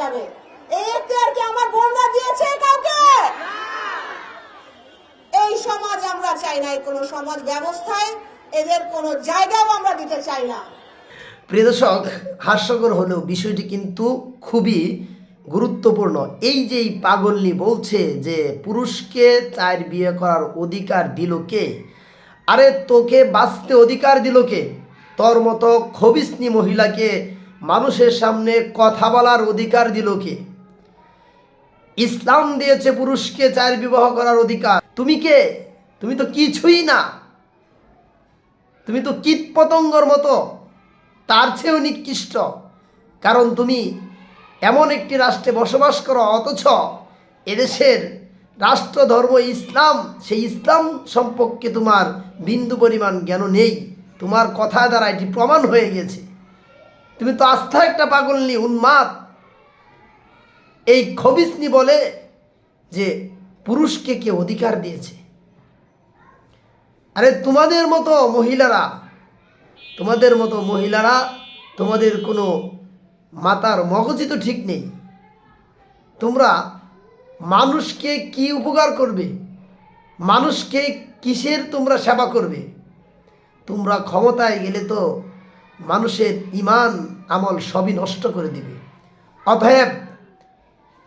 যাবে। এই এখতিয়ার কি আমার বোনরা দিয়েছে কাউকে? এই সমাজ আমরা চাই না কোনো সমাজ ব্যবস্থায়, এদের কোনো জায়গাও আমরা দিতে চাই না। প্রিয় দর্শক, হাস্যকর হলেও বিষয়টি কিন্তু খুবই গুরুত্বপূর্ণ। এই যে পাগলনি বলছে যে পুরুষকে চার বিয়ে করার অধিকার দিল কে? আরে তোকে বাঁচতে অধিকার দিল কে? তোর মতো খবিসনি মহিলাকে মানুষের সামনে কথা বলার অধিকার দিল কে? ইসলাম দিয়েছে পুরুষকে চার বিবাহ করার অধিকার। তুমি কে? তুমি তো কিছুই না। তুমি তো কীট পতঙ্গর মতো। তার চেয়েও নিকৃষ্ট। কারণ তুমি এমন একটি রাষ্ট্রে বসবাস করো, অথচ এদেশের রাষ্ট্র ধর্ম ইসলাম, সেই ইসলাম সম্পর্কে তোমার বিন্দু পরিমাণ জ্ঞান নেই। তোমার কথা দ্বারা এটি প্রমাণ হয়ে গেছে। তুমি তো আস্থা একটা পাগলনি উন্মাদ। এই খবিসনি বলে যে পুরুষকে কে অধিকার দিয়েছে। আরে তোমাদের মতো মহিলারা, তোমাদের মতো মহিলারা, তোমাদের কোনো মাতার মগজই তো ঠিক নেই। তোমরা মানুষকে কি উপকার করবে? মানুষকে কিসের তোমরা সেবা করবে? তোমরা ক্ষমতায় গেলে তো মানুষের ইমান আমল সবই নষ্ট করে দিবে। অতএব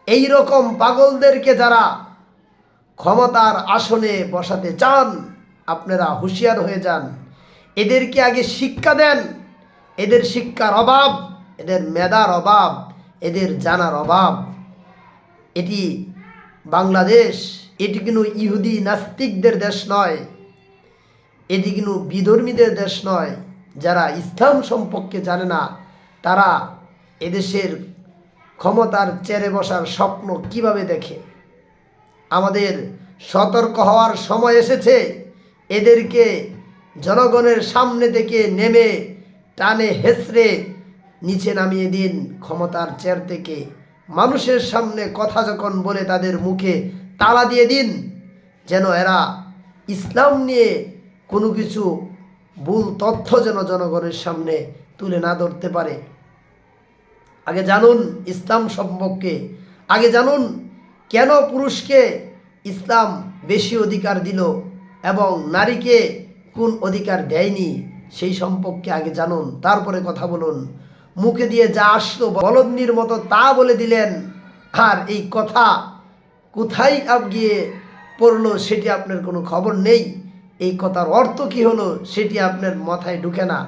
এই রকম পাগলদেরকে যারা ক্ষমতার আসনে বসাতে চান, আপনারা হুঁশিয়ার হয়ে যান। এদেরকে আগে শিক্ষা দেন, এদের শিক্ষার অভাব, এদের মেধার অভাব, এদের জানার অভাব। এটি বাংলাদেশ, এটি কিন্তু ইহুদি নাস্তিকদের দেশ নয়, এটি কিন্তু বিধর্মীদের দেশ নয়, যারা ইসলাম সম্পর্কে জানে না। তারা এদেশের ক্ষমতার চেরে বসার স্বপ্ন কীভাবে দেখে? আমাদের সতর্ক হওয়ার সময় এসেছে। এদেরকে জনগণের সামনে থেকে নেমে টানে হেসড়ে নিচে নামিয়ে দিন ক্ষমতার চেয়ার থেকে। মানুষের সামনে কথা যখন বলে তাদের মুখে তালা দিয়ে দিন, যেন এরা ইসলাম নিয়ে কোনো কিছু ভুল তথ্য যেন জনগণের সামনে তুলে না ধরতে পারে। আগে জানুন ইসলাম সম্পর্কে। আগে জানুন কেন পুরুষকে ইসলাম বেশি অধিকার দিল এবং নারীকে কোন অধিকার দেয়নি সেই সম্পর্কে আগে জানুন, তারপরে কথা বলুন। মুখে দিয়ে যা আসলো বলন্দির মতো তা বলে দিলেন, আর এই কথা কোথায় আপ গিয়ে পড়ল সেটি আপনার কোনো খবর নেই। এই কথার অর্থ কি হলো সেটি আপনার মাথায় ঢুকে না।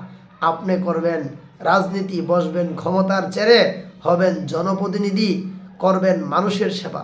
আপনি করবেন রাজনীতি বসবেন ক্ষমতার চেরে হবেন জনপ্রতিনিধি করবেন মানুষের সেবা।